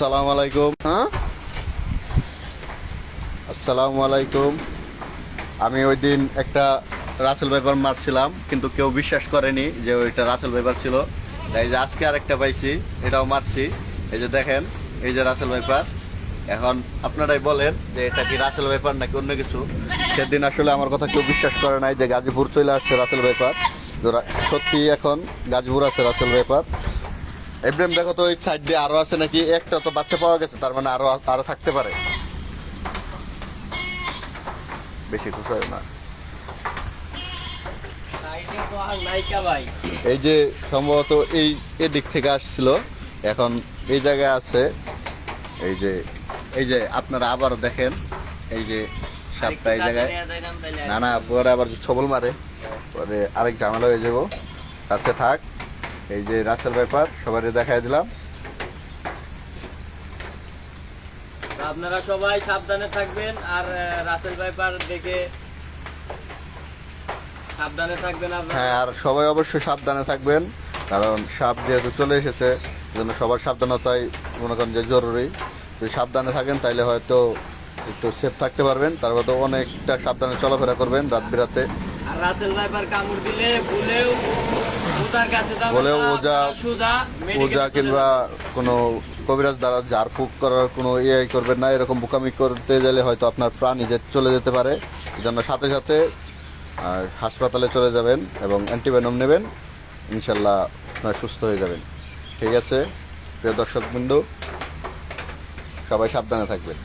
আসসালামু আলাইকুম। হ্যাঁ? আসসালামু আলাইকুম। আমি ওই দিন একটা রাসেল পেপার মারছিলাম কিন্তু কেউ বিশ্বাস করেনি যে ওইটা রাসেল পেপার ছিল। এই যে আজকে আরেকটা পাইছি এটাও মারছি। এই যে দেখেন এই যে রাসেল পেপার এখন আপনারাই বলেন যে এটা কি রাসেল পেপার নাকি অন্য কিছু? সেদিন আসলে আমার কথা কেউ বিশ্বাস করে নাই যে গাজীপুর চলে আসছে রাসেল পেপার সত্যি এখন গাজীপুর আছে রাসেল পেপার এব্রাহিম দেখো তো ওই সাইড দিয়ে আরও আছে নাকি? একটা তো বাচ্চা পাওয়া গেছে তার মানে আরও আরও থাকতে পারে। বেশি খুশি হয় না এই যে সম্ভবত এই এদিক থেকে আসছিল এখন এই জায়গায় আছে। এই যে এই যে আপনারা আবারও দেখেন এই যে সাপটা এই জায়গায়। না না পরে আবার ছবল মারে পরে আরেক ঝামেলা হয়ে যাব। কাছে থাক। এই যে রাসেল ব্যাপার সবাই দেখাই দিলাম। আপনারা সবাই সাবধানে থাকবেন আর রাসেল ভাইপার দেখে সাবধানে থাকবেন হ্যাঁ আর সবাই অবশ্যই সাবধানে থাকবেন কারণ সাপ যেহেতু চলে এসেছে জন্য সবার সাবধানতাই মনে করেন যে জরুরি। যদি সাবধানে থাকেন তাইলে হয়তো একটু সেফ থাকতে পারবেন তারপর তো অনেকটা সাবধানে চলাফেরা করবেন রাত বিরাতে। আর রাসেল ভাইপার কামড় দিলে ভুলেও যাবেন ওজা- চলে কিংবা কোনো কবিরাজ দ্বারা ঝাড়ফুঁক করার কোনো ইয়ে করবেন না এরকম বোকামি করতে গেলে হয়তো আপনার প্রাণ নিজে চলে যেতে পারে। এই জন্য সাথে সাথে হাসপাতালে চলে যাবেন এবং অ্যান্টিভেনম নেবেন। ইনশাল্লাহ আপনার সুস্থ হয়ে যাবেন। ঠিক আছে প্রিয় দর্শক বিন্দু সবাই সাবধানে থাকবেন।